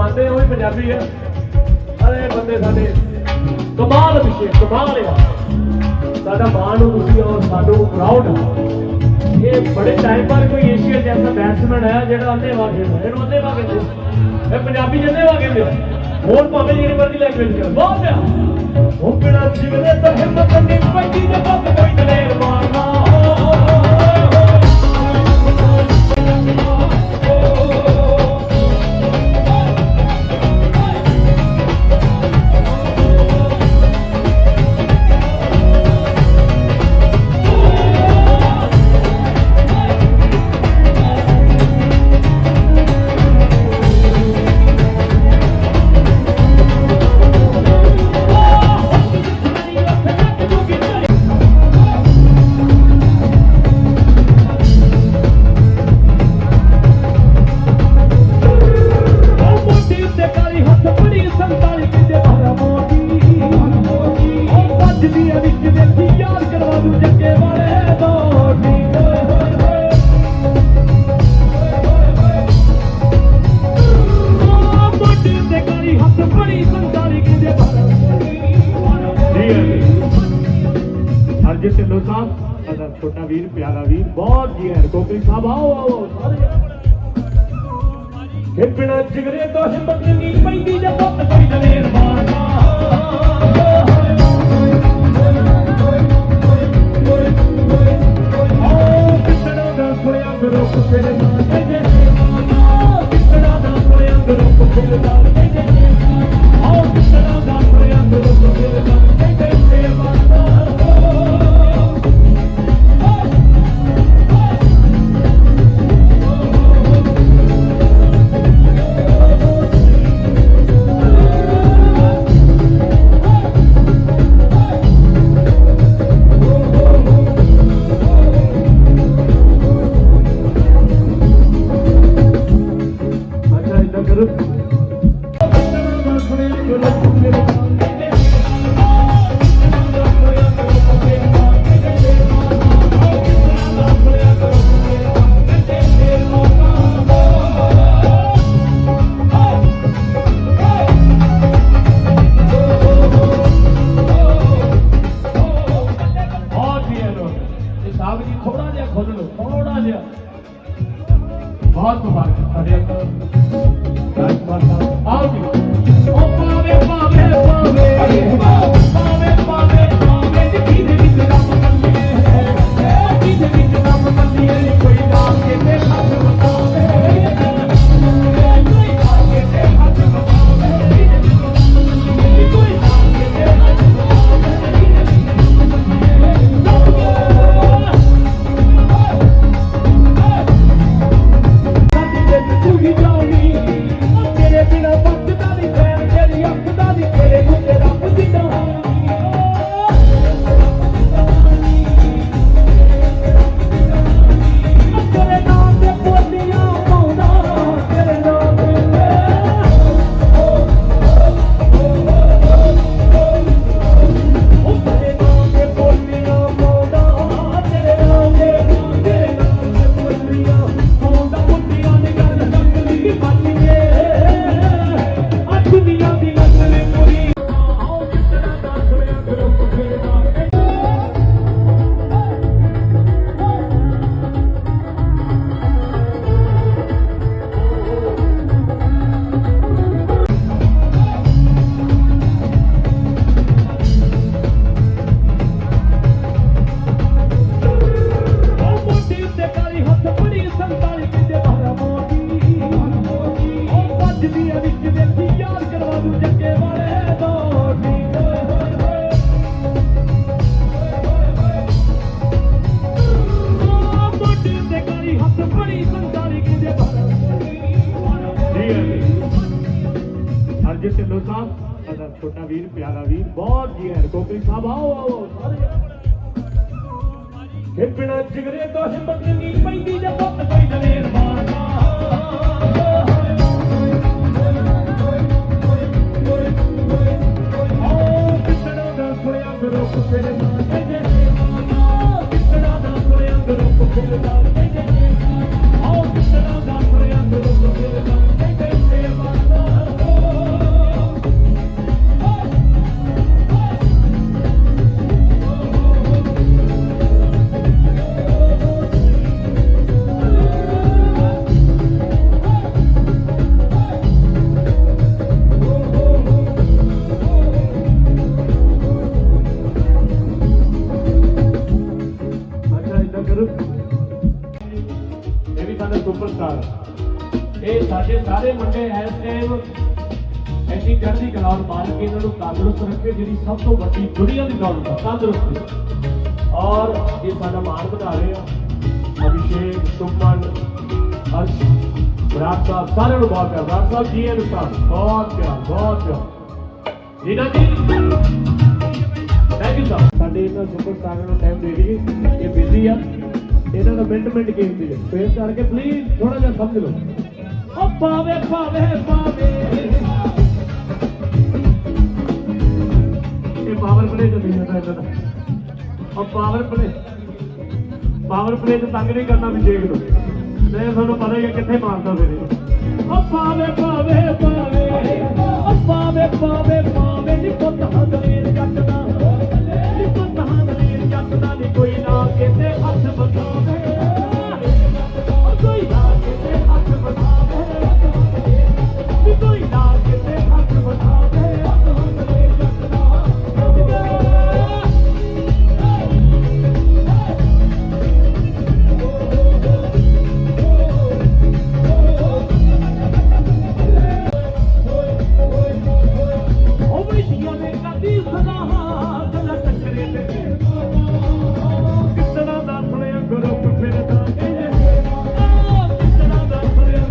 ਪੰਜਾਬੀ ਆ ਅਰੇ ਬੰਦੇ ਸਾਡੇ ਕਮਾਲ ਵਿਸ਼ੇ ਕਮਾਲ ਆ। ਸਾਡਾ ਮਾਣ ਨੂੰ ਤੁਸੀਂ ਔਰ ਸਾਨੂੰ ਪ੍ਰਾਊਡ ਇਹ ਬੜੇ ਟਾਈਮ ਬਾਅਦ ਕੋਈ ਏਸ਼ੀਆ ਜੈਸਾ ਬੈਟਸਮੈਨ ਹੈ ਜਿਹੜਾ ਅੰਨੇ ਵਾਗੇ ਇਹਨੂੰ ਅੰਨੇ ਵਾਗੇ ਇਹ ਪੰਜਾਬੀ ਜੰਨੇ ਵਾਗੇ ਹੁੰਦੇ ਹੋਰ ਭਾਵੇਂ ਜਿਹੜੀ ਮਰਜ਼ੀ ਲੈਂਗੁਏਜ ਕਰ ਬਹੁਤ ਆ। ਉਹ ਬਿਨਾ ਜਿਗਰੇ ਤੋਂ ਹਿੰਮਤ ਨਹੀਂ ਪੈਂਦੀ ਜੇ ਬੱਤ ਕੋਈ ਦਲੇਰ ਮਾਰਨਾ। ਅਰਜਨ ਢਿੱਲੋਂ ਸਾਹਿਬ ਸਾਡਾ ਛੋਟਾ ਵੀਰ ਪਿਆਰਾ ਵੀਰ ਬਹੁਤ ਜੀ ਹੈ ਕੋਕਰੀ ਸਾਹਿਬ ਆਓ ਆਓ ਸਾਰੇ ਕਿ ਬਿਨਾ ਜਿਗਰੇ ਤੋਂ ਹਿੰਮਤ ਨਹੀਂ ਪੈਂਦੀ ਜੇ ਪੁੱਤ ਕੋਈ ਦਲੇਰ Thank you. ਬਹੁਤ ਮੁਬਾਰਕ। ਸਾਡੇ ਅੰਦਰ ਸਾਹਿਬ ਆਓ ਜੀ। ਉਹ ਪਾਵੇ ਪਾਵੇ ਅਰਜਨ ਢਿੱਲੋਂ ਸਾਹਿਬ ਸਾਡਾ ਛੋਟਾ ਵੀਰ ਪਿਆਰਾ ਵੀਰ ਬਹੁਤ ਜੀ ਹੈ ਕੋਕਰੀ ਸਾਹਿਬ ਆਓ ਆਓ ਸਾਰੇ ਕਿ ਬਿਨਾ ਜਿਗਰੇ ਤੋਂ ਹਿੰਮਤ ਨਹੀਂ ਪੈਂਦੀ ਜੇ ਪੁੱਤ ਕੋਈ ਜੇਕਰ ਇਹ ਵੀ ਸਾਡਾ ਸੁਪਰਸਟਾਰ ਇਹ ਸਾਡੇ ਸਾਰੇ ਮੁੰਡੇ ਇਸ ਟਾਈਮ ਐਸੀ ਚੜ੍ਹਦੀ ਕਲਾ ਨੂੰ ਮਾਰ ਕੇ ਇਹਨਾਂ ਨੂੰ ਤੰਦਰੁਸਤ ਰੱਖੇ, ਜਿਹੜੀ ਸਭ ਤੋਂ ਵੱਡੀ ਦੁਨੀਆ ਦੀ ਦੌਲਤ ਹੈ ਤੰਦਰੁਸਤੀ ਔਰ ਇਹ ਸਾਡਾ ਮਾਣ ਵਧਾ ਰਹੇ ਆ। ਅਭਿਸ਼ੇਕ, ਸੁਮਨ, ਹਰਸ਼, ਬਰਾਤ ਸਾਹਿਬ, ਸਾਰਿਆਂ ਨੂੰ ਬਹੁਤ ਪਿਆਰ। ਬਰਾਤ ਸਾਹਿਬ ਜੀ ਨੂੰ ਸਾਹਿਬ ਬਹੁਤ ਪਿਆਰ ਬਹੁਤ ਪਿਆਰ। ਨੀਨਾ ਜੀ ਥੈਂਕ ਯੂ ਸਾਹਿਬ ਸਾਡੇ ਇਹਨਾਂ ਸੁਪਰਸਟਾਰਾਂ ਨੂੰ ਟਾਈਮ ਦੇ ਰਹੀ ਇਹ ਬਿਜ਼ੀ ਆ। ਇਹਨਾਂ ਦਾ ਮਿੰਟ ਮਿੰਟ ਗੇਮ ਦੀ ਫੇਰ ਕਰਕੇ ਪਲੀਜ਼ ਥੋੜਾ ਜਿਹਾ ਸਮਝ ਲਓ। ਓ ਪਾਵੇ ਪਾਵੇ ਪਾਵੇ ਇਹ ਪਾਵਰ ਪਲੇ ਚੱਲੀ ਜਾਂਦਾ ਇਹਨਾਂ ਦਾ। ਉਹ ਪਾਵਰ ਪਲੇ ਪਾਵਰ ਪਲੇ ਤੇ ਤੰਗ ਨਹੀਂ ਕਰਨਾ ਵੀ ਦੇਖ ਲਓ। ਤੇ ਤੁਹਾਨੂੰ ਪਤਾ ਹੀ ਹੈ ਕਿੱਥੇ ਮਾਰਦਾ ਫਿਰ ਉਹ ਪਾਵੇ ਪਾਵੇ ਪਾਵੇ ਉਹ ਪਾਵੇ ਪਾਵੇ ਪਾਵੇ